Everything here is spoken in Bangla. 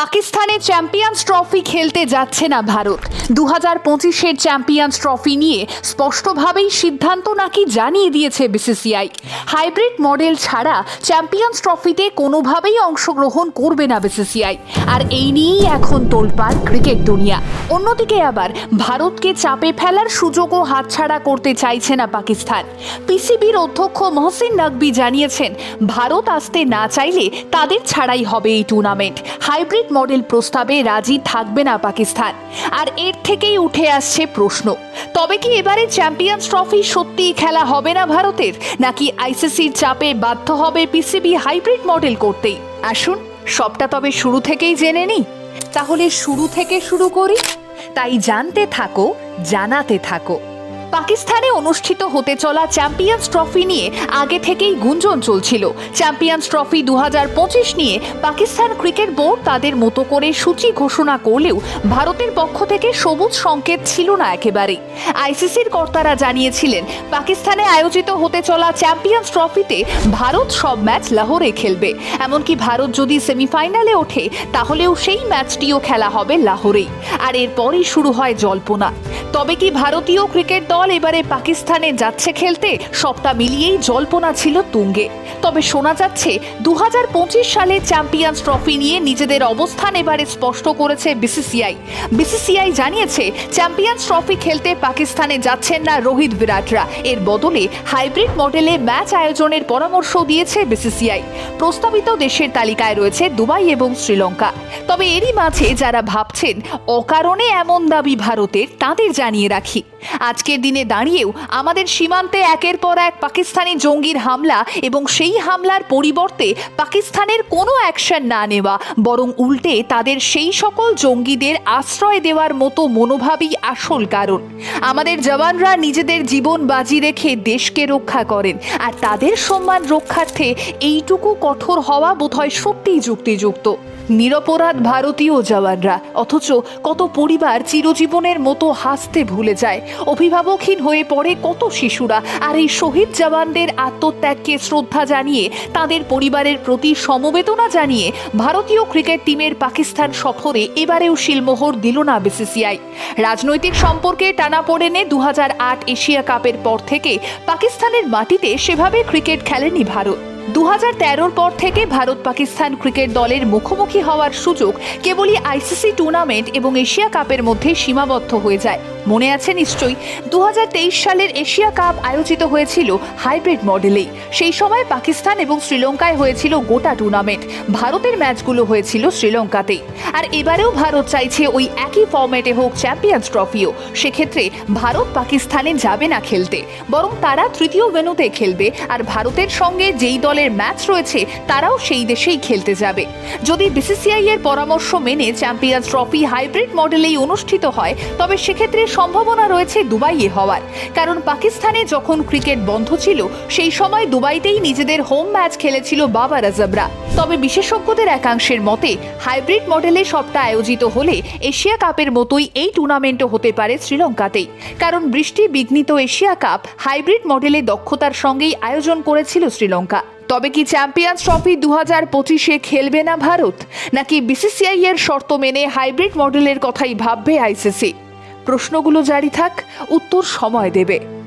পাকিস্তানে চ্যাম্পিয়ন্স ট্রফি খেলতে যাচ্ছে না ভারত। দু হাজার পঁচিশের চ্যাম্পিয়ন্স ট্রফি নিয়ে স্পষ্টভাবেই সিদ্ধান্ত নাকি জানিয়ে দিয়েছে বিসিসিআই। হাইব্রিড মডেল ছাড়া চ্যাম্পিয়ন্স ট্রফিতে কোনোভাবেই অংশগ্রহণ করবে না বিসিসিআই। আর এই নিয়েই এখন তোলপাড় ক্রিকেট দুনিয়া। অন্যদিকে আবার ভারতকে চাপে ফেলার সুযোগও হাতছাড়া করতে চাইছে না পাকিস্তান। পিসিবির অধ্যক্ষ মহসিন নাকবি জানিয়েছেন, ভারত আসতে না চাইলে তাদের ছাড়াই হবে এই টুর্নামেন্ট। হাইব্রিড মডেল প্রস্তাবে রাজি থাকবে না পাকিস্তান। আর এর থেকেই উঠে আসছে প্রশ্ন, তবে কি এবারে চ্যাম্পিয়ন্স ট্রফি সত্যিই খেলা হবে না ভারতের? নাকি আইসিসির চাপে বাধ্য হবে পিসিবি হাইব্রিড মডেল করতেই? আসুন, সবটা তবে শুরু থেকেই জেনে নিই। তাহলে শুরু থেকে শুরু করি। তাই জানতে থাকো, জানাতে থাকো। পাকিস্তানে অনুষ্ঠিত হতে চলা চ্যাম্পিয়ন্স ট্রফি নিয়ে আগে থেকেই গুঞ্জন চলছিল। চ্যাম্পিয়ন্স ট্রফি দুহাজার পঁচিশ নিয়ে পাকিস্তান ক্রিকেট বোর্ড তাদের মতো করে সূচি ঘোষণা করলেও ভারতের পক্ষ থেকে সবুজ সংকেত ছিল না একেবারে আইসিসির কর্তারা জানিয়েছিলেন, পাকিস্তানে আয়োজিত হতে চলা চ্যাম্পিয়ন্স ট্রফিতে ভারত সব ম্যাচ লাহোরে খেলবে। এমনকি ভারত যদি সেমিফাইনালে ওঠে, তাহলেও সেই ম্যাচটিও খেলা হবে লাহোরেই। আর এরপরই শুরু হয় জল্পনা। তবে কি ভারতীয় ক্রিকেট দল এবারে পাকিস্তানে যাচ্ছে খেলতে। সবটা মিলিয়েই জল্পনা ছিল তুঙ্গে। তবে শোনা যাচ্ছে, দুহাজার পঁচিশ সালে চ্যাম্পিয়ন্স ট্রফি নিয়ে নিজেদের অবস্থান এবারে স্পষ্ট করেছে বিসিসিআই। বিসিসিআই জানিয়েছে, চ্যাম্পিয়ন্স ট্রফি খেলতে পাকিস্তানে যাচ্ছেন না রোহিত বিরাটরা। এর বদলে হাইব্রিড মডেলে ম্যাচ আয়োজনের পরামর্শ দিয়েছে বিসিসিআই। প্রস্তাবিত দেশের তালিকায় রয়েছে দুবাই এবং শ্রীলঙ্কা। তবে এরই মাঝে যারা ভাবছেন অকারণে এমন দাবি ভারতের, তাদের জানিয়ে রাখি। আজকের দিনে দাঁড়িয়েও আমাদের সীমান্তে একের পর এক পাকিস্তানি জঙ্গির হামলা এবং সেই হামলার পরিবর্তে পাকিস্তানের কোনো অ্যাকশন না নেওয়া, বরং উল্টে তাদের সেই সকল জঙ্গিদের আশ্রয় দেওয়ার মতো মনোভাবই আসল কারণ। আমাদের জওয়ানরা নিজেদের জীবন বাজি রেখে দেশকে রক্ষা করেন, আর তাদের সম্মান রক্ষার্থে এইটুকু কঠোর হওয়া বোধহয় সত্যিই যুক্তিযুক্ত। নিরপরাধ ভারতীয় জওয়ানরা। অথচ কত পরিবার চিরজীবনের মতো হাসতে ভুলে যায়। অভিভাবকহীন হয়ে পড়ে কত শিশুরা। আর এই শহীদ জওয়ানদের আত্মত্যাগকে শ্রদ্ধা জানিয়ে, তাদের পরিবারের প্রতি সমবেদনা জানিয়ে, ভারতীয় ক্রিকেট টিমের পাকিস্তান সফরে এবারেও শিলমোহর দিল না বিসিসিআই। রাজনৈতিক সম্পর্কে টানাপোড়েনে দু এশিয়া কাপের পর থেকে পাকিস্তানের মাটিতে সেভাবে ক্রিকেট খেলেনি ভারত। দু হাজার পর থেকে ভারত পাকিস্তান ক্রিকেট দলের মুখোমুখি হওয়ার সুযোগ কেবলই আইসিসি টুর্নামেন্ট এবং এশিয়া কাপের মধ্যে সীমাবদ্ধ হয়ে যায়। মনে আছে নিশ্চয়ই, দুহাজার তেইশ সালের এশিয়া কাপ আয়োজিত হয়েছিল হাইব্রিড মডেলেই। সেই সময় পাকিস্তান এবং শ্রীলঙ্কায় হয়েছিল গোটা টুর্নামেন্ট। ভারতের ম্যাচগুলো হয়েছিল শ্রীলঙ্কাতেই। আর এবারেও ভারত চাইছে ওই একই ফর্ম্যাটে হোক চ্যাম্পিয়ন্স ট্রফিও। সেক্ষেত্রে ভারত পাকিস্তানে যাবে না খেলতে, বরং তারা তৃতীয় ভেন্যুতে খেলবে। আর ভারতের সঙ্গে যেই দলের ম্যাচ রয়েছে, তারাও সেই দেশেই খেলতে যাবে। যদি বিসিসিআই এর পরামর্শ মেনে চ্যাম্পিয়ন্স ট্রফি হাইব্রিড মডেলেই অনুষ্ঠিত হয়, তবে সেক্ষেত্রে সম্ভাবনা রয়েছে দুবাইয়ে হওয়ার। কারণ পাকিস্তানে যখন ক্রিকেট বন্ধ ছিল, সেই সময় দুবাইতেই নিজেদের হোম ম্যাচ খেলেছিল বাবা আজবরা। তবে বিশেষজ্ঞদের একাংশের মতে হাইব্রিড মডেলে সবটা আয়োজিত হলে এশিয়া কাপের মতোই এই টুর্নামেন্টও হতে পারে শ্রীলঙ্কাতেই। কারণ বৃষ্টি বিঘ্নিত এশিয়া কাপ হাইব্রিড মডেলে দক্ষতার সঙ্গেই আয়োজন করেছিল শ্রীলঙ্কা। তবে কি চ্যাম্পিয়ন্স ট্রফি দু হাজার পঁচিশে খেলবে না ভারত? নাকি বিসিসিআই এর শর্ত মেনে হাইব্রিড মডেলের কথাই ভাববে আইসিসি প্রশ্নগুলো জারি থাক, উত্তর সময় দেবে।